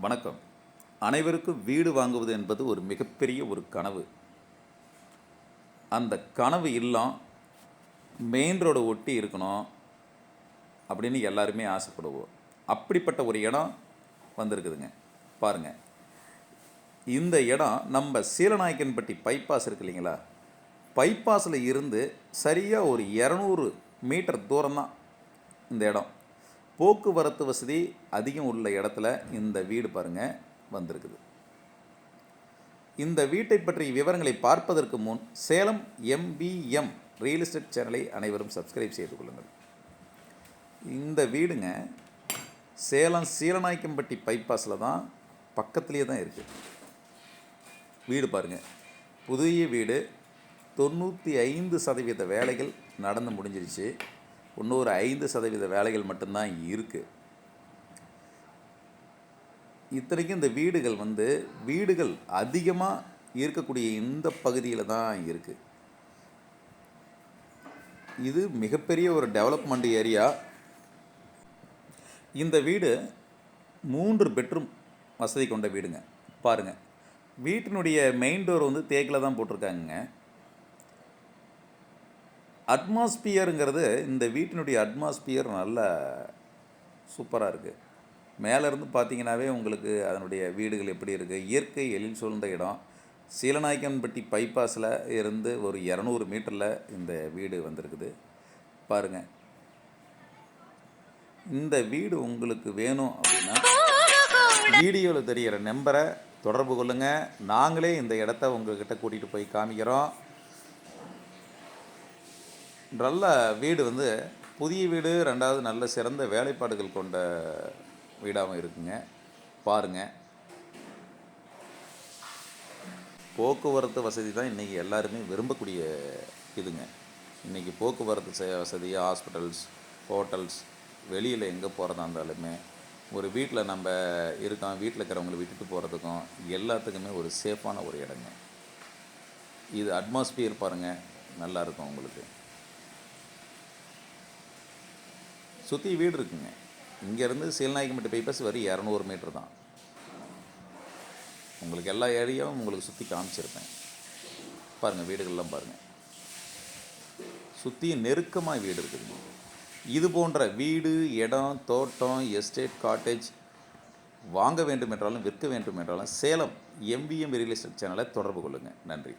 வணக்கம். அனைவருக்கும் வீடு வாங்குவது என்பது ஒரு மிகப்பெரிய ஒரு கனவு. அந்த கனவு இல்லம் மெயின் ரோடு ஒட்டி இருக்கணும் அப்படின்னு எல்லாருமே ஆசைப்படுவோம். அப்படிப்பட்ட ஒரு இடம் வந்திருக்குதுங்க. பாருங்கள் இந்த இடம் நம்ம சீலநாயக்கன்பட்டி பைபாஸ் இருக்கு இல்லைங்களா? பைபாஸில் இருந்து சரியாக ஒரு இரநூறு மீட்டர் தூரம் தான் இந்த இடம். போக்குவரத்து வசதி அதிகம் உள்ள இடத்துல இந்த வீடு பாருங்கள் வந்திருக்குது. இந்த வீட்டை பற்றிய விவரங்களை பார்ப்பதற்கு முன் சேலம் எம்பிஎம் ரியல் எஸ்டேட் சேனலை அனைவரும் சப்ஸ்கிரைப் செய்து கொள்ளுங்கள். இந்த வீடுங்க சேலம் சீலநாயக்கம்பட்டி பைபாஸில் தான் பக்கத்துலேயே தான் இருக்குது வீடு பாருங்கள் புதிய வீடு தொண்ணூற்றி ஐந்து சதவீத வேலைகள் நடந்து முடிஞ்சிருச்சு. இன்னொரு ஐந்து சதவீத வேலைகள் மட்டும்தான் இருக்குது இத்தனைக்கும் இந்த வீடுகள் வந்து வீடுகள் அதிகமாக இருக்கக்கூடிய இந்த பகுதியில் தான் இருக்குது இது மிகப்பெரிய ஒரு டெவலப்மெண்ட் ஏரியா இந்த வீடு மூன்று பெட்ரூம் வசதி கொண்ட வீடுங்க. பாருங்கள் வீட்டினுடைய மெயின் டோர் வந்து தேக்கில் தான் போட்டிருக்காங்க அட்மாஸ்பியருங்கிறது இந்த வீட்டினுடைய அட்மாஸ்பியர் நல்ல சூப்பராக இருக்குது மேலேருந்து பார்த்தீங்கன்னாவே உங்களுக்கு அதனுடைய வீடுகள் எப்படி இருக்குது இயற்கை எழில் சூழ்ந்த இடம். சீலநாயக்கன்பட்டி பைபாஸில் இருந்து ஒரு இரநூறு மீட்டரில் இந்த வீடு வந்திருக்குது. பாருங்கள் இந்த வீடு உங்களுக்கு வேணும் அப்படின்னா வீடியோவில் தெரிகிற நம்பரை தொடர்பு கொள்ளுங்கள் நாங்களே இந்த இடத்த உங்கள்கிட்ட கூட்டிகிட்டு போய் காமிக்கிறோம். நல்ல வீடு வந்து புதிய வீடு ரெண்டாவது நல்ல சிறந்த வேலைப்பாடுகள் கொண்ட வீடாகவும் இருக்குங்க. பாருங்கள் போக்குவரத்து வசதி தான் இன்றைக்கி எல்லாருமே விரும்பக்கூடிய இதுங்க. இன்றைக்கி போக்குவரத்து வசதி ஹாஸ்பிட்டல்ஸ் ஹோட்டல்ஸ் வெளியில் எங்கே போகிறதா இருந்தாலுமே ஒரு வீட்டில் நம்ம இருக்கோம் வீட்டில் இருக்கிறவங்களை விட்டுட்டு போகிறதுக்கும் எல்லாத்துக்குமே ஒரு சேஃபான ஒரு இடங்க. இது அட்மாஸ்பியர் பாருங்கள் நல்லா இருக்கும் உங்களுக்கு. சுற்றி வீடு இருக்குங்க. இங்கேருந்து சீல்நாயக்கம்பட்டி பைபாஸ் வரி இரநூறு மீட்ரு தான். உங்களுக்கு எல்லா ஏரியாவும் உங்களுக்கு சுற்றி காமிச்சிருப்பேன். பாருங்கள் வீடுகள்லாம் பாருங்கள் சுற்றி நெருக்கமாக வீடு இருக்குதுங்க. இது போன்ற வீடு இடம் தோட்டம் எஸ்டேட் காட்டேஜ் வாங்க வேண்டும் என்றாலும் விற்க வேண்டும் என்றாலும் சேலம் எம்பிஎம் ரியல் எஸ்டேட் சேனலை தொடர்பு கொள்ளுங்கள் நன்றி.